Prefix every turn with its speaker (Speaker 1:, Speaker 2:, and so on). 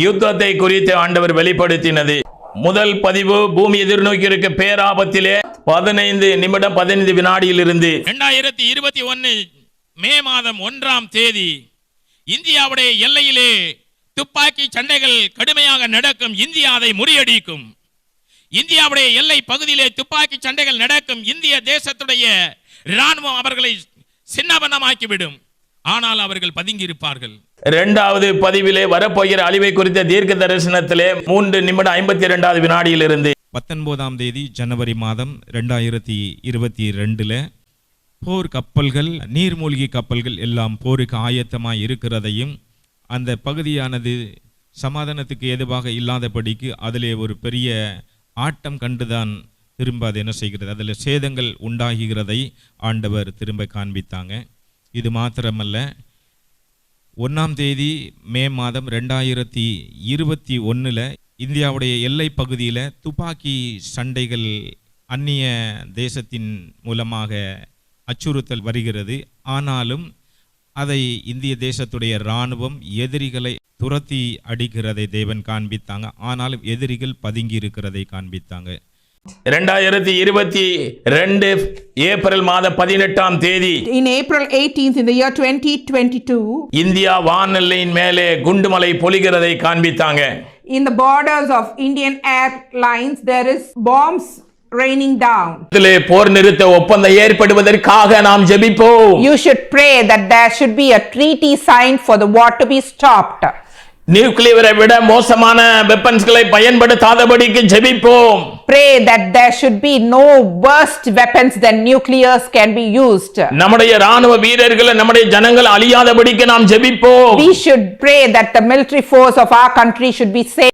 Speaker 1: யுத்தத்தை குறித்து ஆண்டவர் வெளிப்படுத்தினது. முதல் பதிவு பூமி எதிர்நோக்கி இருக்க பேராபத்திலே பதினைந்து நிமிடம் பதினைந்து வினாடியிலிருந்து.
Speaker 2: ரெண்டாயிரத்தி இருபத்தி ஒன்னு மே மாதம் ஒன்றாம் தேதி இந்தியாவுடைய எல்லையிலே துப்பாக்கி சண்டைகள் கடுமையாக நடக்கும் இந்தியா அதை முறியடிக்கும். இந்தியாவுடைய எல்லை பகுதியிலே துப்பாக்கி சண்டைகள் நடக்கும் இந்திய தேசத்துடைய இராணுவம் அவர்களை சின்னபனமாக்கிவிடும் ஆனால் அவர்கள் பதுங்கியிருப்பார்கள்.
Speaker 1: இரண்டாவது பதிவிலே வரப்போகிற அழிவை குறித்த தீர்க்க தரிசனத்திலே மூன்று நிமிடம் ஐம்பத்தி இரண்டாவது வினாடியிலிருந்து
Speaker 3: பத்தொன்பதாம் தேதி ஜனவரி மாதம் ரெண்டாயிரத்தி இருபத்தி ரெண்டில் போர் கப்பல்கள் நீர்மூழ்கி கப்பல்கள் எல்லாம் போருக்கு ஆயத்தமாக இருக்கிறதையும் அந்த பகுதியானது சமாதானத்துக்கு ஏதுவாக இல்லாதபடிக்கு அதிலே ஒரு பெரிய ஆட்டம் கண்டுதான் திரும்ப அது என்ன செய்கிறது? அதில் சேதங்கள் உண்டாகுகிறதை ஆண்டவர் திரும்ப காண்பித்தாங்க. இது மாத்திரமல்ல ஒன்றாம் தேதி மே மாதம் ரெண்டாயிரத்தி இருபத்தி ஒன்றில் இந்தியாவுடைய எல்லை பகுதியில் துப்பாக்கி சண்டைகள் அந்நிய தேசத்தின் மூலமாக அச்சுறுத்தல் வருகிறது. ஆனாலும் அதை இந்திய தேசத்துடைய இராணுவம் எதிரிகளை துரத்தி அடிக்கிறதை தேவன் காண்பித்தாங்க. ஆனாலும் எதிரிகள் பதுங்கி இருக்கிறதை காண்பித்தாங்க.
Speaker 1: இரண்டாயிரத்தி இருபத்தி ரெண்டு ஏப்ரல் மாதம் பதினெட்டாம் தேதி
Speaker 4: In April 18th, in the year 2022,
Speaker 1: India வானெல்லையின் மேலே குண்டுமலை பொழிகிறதை காண்பித்தாங்க
Speaker 4: in the borders of Indian airlines, there is bombs raining down.
Speaker 1: இதிலே போர் நிறுத்த ஒப்பந்தம் ஏற்படுவதற்காக நாம் ஜெபிப்போம்
Speaker 4: You should pray that there should be a treaty signed for the war to be stopped.
Speaker 1: நியூக்ளியரை விட மோசமான வெப்பன்ஸ்களை பயன்படுத்தாதபடிக்கு ஜெபிப்போம்
Speaker 4: Pray that there should be no worst weapons than nuclears can be used.
Speaker 1: நம்முடைய ராணுவ வீரர்கள் நம்முடைய ஜனங்கள் அழியாதபடிக்கு நாம் ஜெபிப்போம்
Speaker 4: We should pray that the military force of our country should be safe.